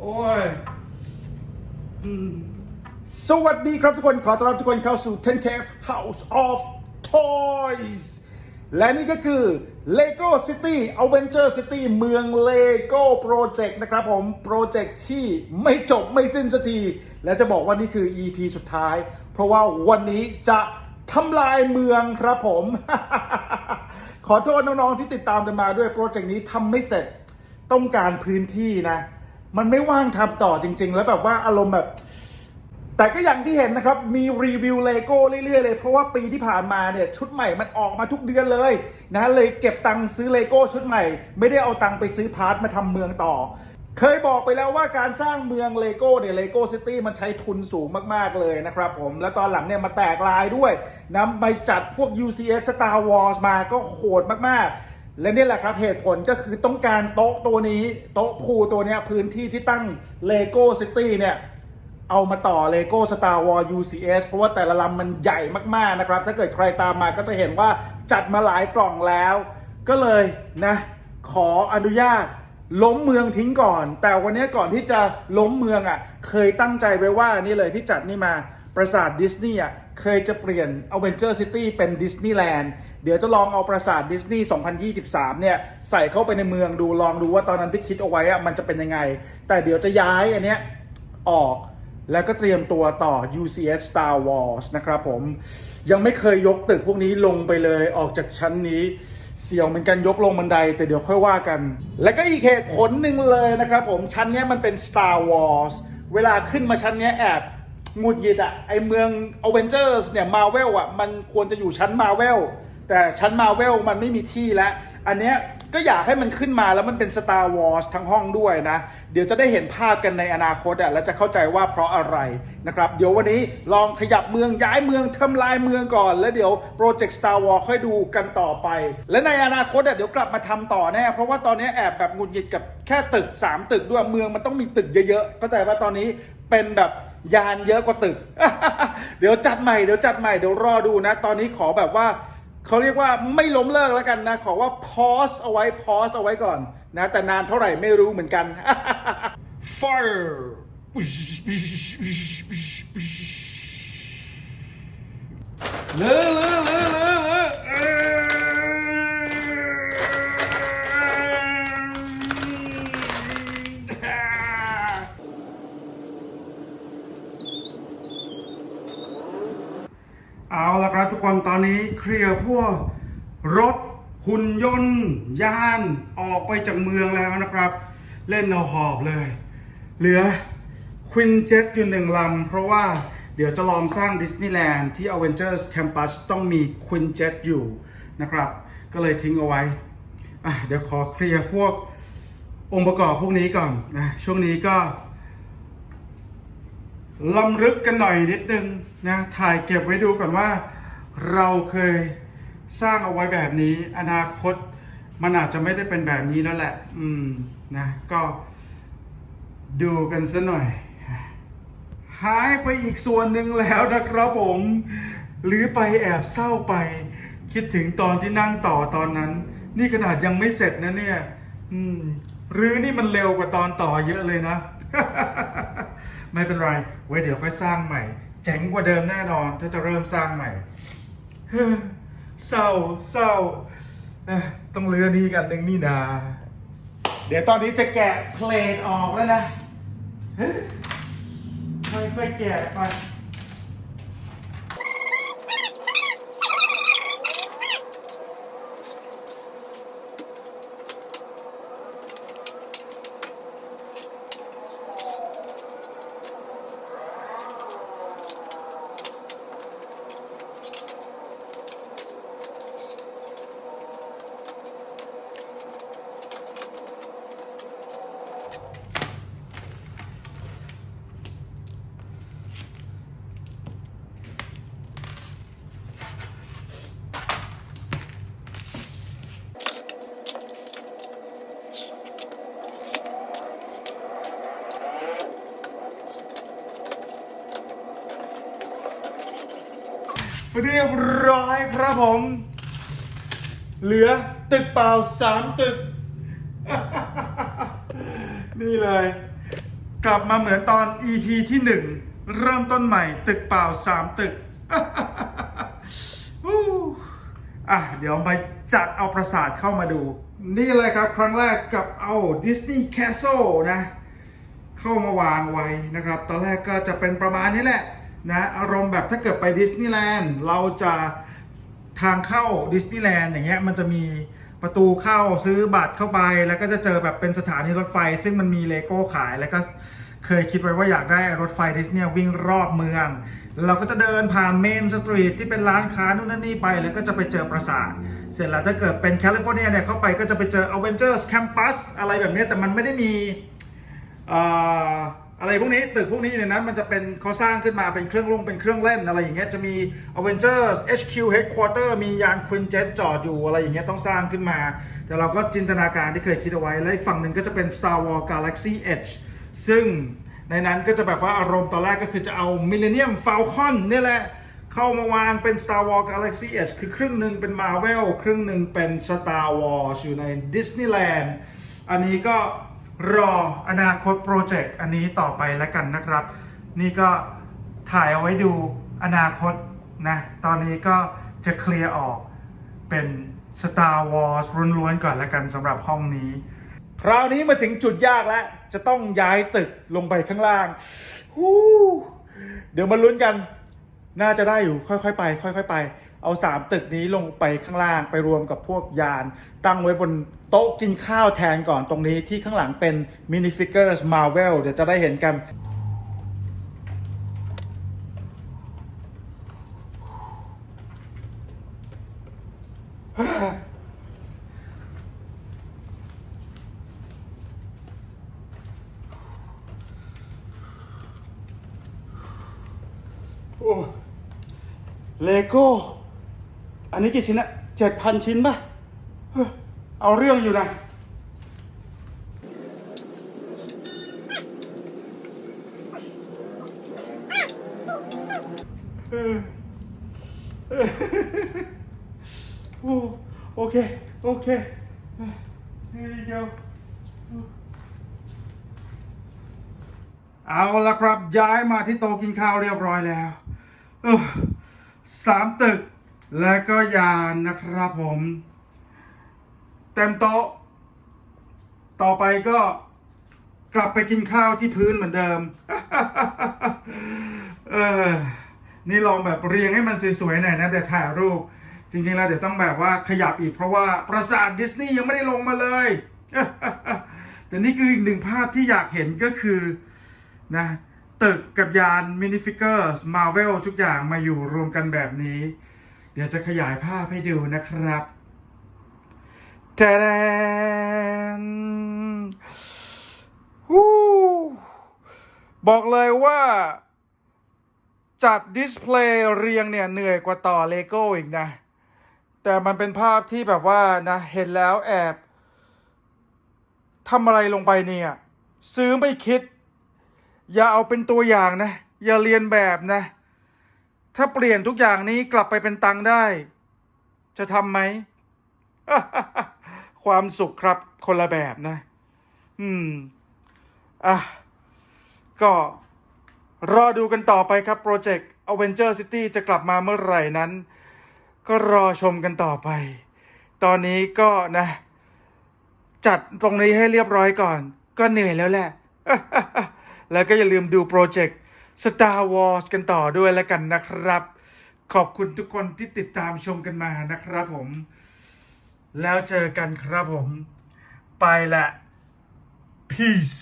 โอ้ยสวัสดีครับทุกคน ขอต้อนรับทุกคนเข้าสู่ 10K House of Toys และนี่ก็คือ Lego City Avenger City เมือง Lego Project นะครับผม โปรเจกต์ที่ไม่จบไม่สิ้นสักที และจะบอกว่านี่คือ EP สุดท้าย เพราะว่าวันนี้จะทำลายเมืองครับผม ขอโทษน้องๆที่ติดตามกันมาด้วยโปรเจกต์นี้ทำไม่เสร็จต้องการพื้นที่นะ มันไม่ว่างทำต่อจริง ๆ แล้วแบบว่าอารมณ์แบบ แต่ก็อย่างที่เห็นนะครับ มีรีวิวเลโก้เรื่อยๆเลยเพราะว่าปีที่ผ่านมาเนี่ยชุดใหม่มันออกมาทุกเดือนเลยนะเลยเก็บตังค์ซื้อเลโก้ชุดใหม่ ไม่ได้เอาตังค์ไปซื้อพาร์ทมาทำเมืองต่อ เคยบอกไปแล้วว่าการสร้างเมืองเลโก้เนี่ยเลโก้ซิตี้มันใช้ทุนสูงมากๆเลยนะครับผม แล้วตอนหลังเนี่ยมาแตกลายด้วยนำไปจัดพวก UCS Star Wars มาก็โหดมากๆ และนี่แหละครับเหตุผลก็คือต้องการโต๊ะตัวนี้ โต๊ะพูตัวนี้พื้นที่ที่ตั้งเลโก้ซิตี้เนี่ยเอามาต่อ Lego Star Wars UCS เพราะว่าแต่ละลำมันใหญ่มากๆนะครับ ถ้าเกิดใครตามมาก็จะเห็นว่าจัดมาหลายกล่องแล้ว ก็เลยนะ ขออนุญาต ล้มเมืองทิ้งก่อน แต่วันนี้ก่อนที่จะล้มเมืองอะ เคยตั้งใจไว้ว่านี่เลยที่จัดนี่มาปราสาทดิสนีย์อะเคยจะเปลี่ยน Avenger City เป็นดิสนีย์แลนด์เดี๋ยวจะลองเอาปราสาทดิสนีย์ 2023 เนี่ย ใส่เข้าไปในเมืองดูลองดูว่าตอนนั้นที่คิดเอาไว้อะมันจะเป็นยังไง แต่เดี๋ยวจะย้ายอันเนี้ยออกแล้วก็เตรียมตัวต่อ UCS Star Wars นะครับผม ยังไม่เคยยกตึกพวกนี้ลงไปเลยออกจากชั้นนี้ เสี่ยวเหมือนกันยกลงบันได แต่เดี๋ยวค่อยว่ากัน และก็อีกเหตุผลหนึ่งเลยนะครับผมชั้นนี้มันเป็น Star Wars เวลาขึ้นมาชั้นนี้แอบหงุดหงิดอะไอเมืองอเวนเจอร์สเนี่ยมาเวลอะมันควรจะอยู่ชั้นมาเวลแต่ชั้นมาเวลมันไม่มีที่แล้วอันเนี้ย ก็อยากให้มันขึ้นมาแล้วมันเป็น Star Wars ทั้งห้องด้วยนะ เดี๋ยวจะได้เห็นภาพกันในอนาคตอะแล้วจะเข้าใจว่าเพราะอะไรนะครับ เดี๋ยววันนี้ลองขยับเมืองย้ายเมืองทำลายเมืองก่อน แล้วเดี๋ยวโปรเจกต์ Star Wars ค่อยดูกันต่อไป และในอนาคตอะเดี๋ยวกลับมาทำต่อแน่เพราะว่าตอนนี้แอบแบบงุดหงิดกับแค่ตึก 3 ตึกด้วยเมืองมันต้องมีตึกเยอะๆเข้าใจว่าตอนนี้เป็นแบบยานเยอะกว่าตึก เดี๋ยวจัดใหม่เดี๋ยวจัดใหม่เดี๋ยวรอดูนะ ตอนนี้ขอแบบว่า เขาเรียกว่าไม่ล้มเลิกแล้วกันนะ ขอว่า pause เอาไว้ pause เอาไว้ก่อนนะ แต่นานเท่าไหร่ไม่รู้เหมือนกัน fire เลย เอาละครับทุกคนตอนนี้เคลียร์พวกรถหุ่นยนต์ยานออกไปจากเมืองแล้วนะครับ เล่นเอาหอบเลย เหลือควินเจ็ตอยู่หนึ่งลำเพราะว่าเดี๋ยวจะลองสร้างดิสนีย์แลนด์ที่ Avengers Campus ต้องมีควินเจ็ตอยู่นะครับ ก็เลยทิ้งเอาไว้ เดี๋ยวขอเคลียร์พวกองค์ประกอบพวกนี้ก่อนนะช่วงนี้ก็ ลำลึกกันหน่อยนิดนึงนะถ่ายเก็บไว้ดูก่อนว่า เราเคยสร้างเอาไว้แบบนี้ อนาคตมันอาจจะไม่ได้เป็นแบบนี้แล้วแหละ อืมนะก็ดูกันซะหน่อยหายไปอีกส่วนหนึ่งแล้วนะครับผม หรือไปแอบเศร้าไป คิดถึงตอนที่นั่งต่อตอนนั้น นี่ขนาดยังไม่เสร็จนะเนี่ย อืม หรือนี่มันเร็วกว่าตอนต่อเยอะเลยนะ ไม่เป็นไร ไว้เดี๋ยวค่อยสร้างใหม่ เจ๋งกว่าเดิมแน่นอน ถ้าจะเริ่มสร้างใหม่เศร้าเศร้าต้องเลือนี่กันหนึ่งนี่นาเดี๋ยวตอนนี้จะแกะเพลทออกแล้วนะค่อยๆแกะไป เรียบร้อยครับผม เหลือตึกเปล่าสามตึก นี่เลย กลับมาเหมือนตอน EP ที่หนึ่งเริ่มต้นใหม่ ตึกเปล่าสามตึกอู้อะเดี๋ยวไปจัดเอาประสาทเข้ามาดู นี่เลยครับครั้งแรกกับเอา Disney Castle นะ เข้ามาวางไว้นะครับ ตอนแรกก็จะเป็นประมาณนี้แหละ นะอารมณ์แบบถ้าเกิดไปดิสนีย์แลนด์เราจะทางเข้าดิสนีย์แลนด์อย่างเงี้ยมันจะมีประตูเข้าซื้อบัตรเข้าไป แล้วก็จะเจอแบบเป็นสถานีรถไฟ ซึ่งมันมีเลโก้ขายแล้วก็เคยคิดไว้ว่าอยากได้รถไฟดิสนีย์วิ่งรอบเมือง เราก็จะเดินผ่านเมนสตรีทที่เป็นร้านค้านู่นนั่นนี่ไป แล้วก็จะไปเจอปราสาท เสร็จแล้วถ้าเกิดเป็นแคลิฟอร์เนียเนี่ยเข้าไปก็จะไปเจอ Avengers Campus อะไรแบบนี้แต่มันไม่ได้มี อะไรพวกนี้ตึกพวกนี้อยู่ในนั้นมันจะเป็นเขาสร้างขึ้นมาเป็นเครื่องลงเป็นเครื่องเล่นอะไรอย่างเงี้ยจะมี Avengers HQ Headquarter มียาน Queen Jet จอดอยู่อะไรอย่างเงี้ยต้องสร้างขึ้นมา แต่เราก็จินตนาการที่เคยคิดเอาไว้ และอีกฝั่งหนึ่งก็จะเป็น Star Wars Galaxy Edge ซึ่งในนั้นก็จะแบบว่าอารมณ์ตอนแรกก็คือจะเอา Millennium Falcon นี่แหละ เข้ามาวางเป็น Star Wars Galaxy Edge คือครึ่งหนึ่งเป็น Marvel ครึ่งหนึ่งเป็น Star Wars อยู่ใน Disneyland อันนี้ก็ รออนาคตโปรเจกต์อันนี้ต่อไปแล้วกันนะครับ นี่ก็ถ่ายเอาไว้ดูอนาคตนะตอนนี้ก็จะเคลียร์ออกเป็น Star Wars ล้วนๆก่อนแล้วกันสำหรับห้องนี้ คราวนี้มาถึงจุดยากแล้ว จะต้องย้ายตึกลงไปข้างล่างเดี๋ยวมาลุ้นกัน น่าจะได้อยู่ค่อยๆไป ค่อย ๆ ไป เอาสามตึกนี้ลงไปข้างล่างไปรวมกับพวกยาน ตั้งไว้บนโต๊ะกินข้าวแทนก่อนตรงนี้ที่ข้างหลังเป็นมินิฟิกเกอร์สมาเวลเดี๋ยวจะได้เห็นกันโอ้เลโก้ อันนี้กี่ชิ้นอะเจ็ดพันชิ้นป่ะเอาเรื่องอยู่นะโอ้โอเค โอเคเดี๋ยวเอาละครับย้ายมาที่โต๊ะกินข้าวเรียบร้อยแล้วสามตึก และก็ยานนะครับผม เต็มโต๊ะ ต่อไปก็กลับไปกินข้าวที่พื้นเหมือนเดิม เออ นี่ลองแบบเรียงให้มันสวยๆหน่อยนะแต่ถ่ายรูป จริงๆแล้วเดี๋ยวต้องแบบว่าขยับอีกเพราะว่าปราสาทดิสนีย์ยังไม่ได้ลงมาเลย แต่นี่คืออีกหนึ่งภาพที่อยากเห็นก็คือนะตึกกับยานมินิฟิกเกอร์มาเวลทุกอย่างมาอยู่รวมกันแบบนี้ เดี๋ยวจะขยายภาพให้ดูนะครับแจแดนฮู้บอกเลยว่าจัดดิสเพลย์เรียงเนี่ยเหนื่อยกว่าต่อเลโก้อีกนะ แต่มันเป็นภาพที่แบบว่านะเห็นแล้วแอบทำอะไรลงไปเนี่ย ซื้อไม่คิด อย่าเอาเป็นตัวอย่างนะ อย่าเรียนแบบนะ ถ้าเปลี่ยนทุกอย่างนี้กลับไปเป็นตังค์ได้ จะทำไหม ความสุขครับคนละแบบนะ อืม อะ ก็รอดูกันต่อไปครับโปรเจกต์ Avenger City จะกลับมาเมื่อไหร่นั้น ก็รอชมกันต่อไป ตอนนี้ก็นะ จัดตรงนี้ให้เรียบร้อยก่อน ก็เหนื่อยแล้วแหละ แล้วก็อย่าลืมดูโปรเจกต์ Star Wars กันต่อด้วยแล้วกันนะครับ ขอบคุณทุกคนที่ติดตามชมกันมานะครับผม แล้วเจอกันครับผม ไปละ peace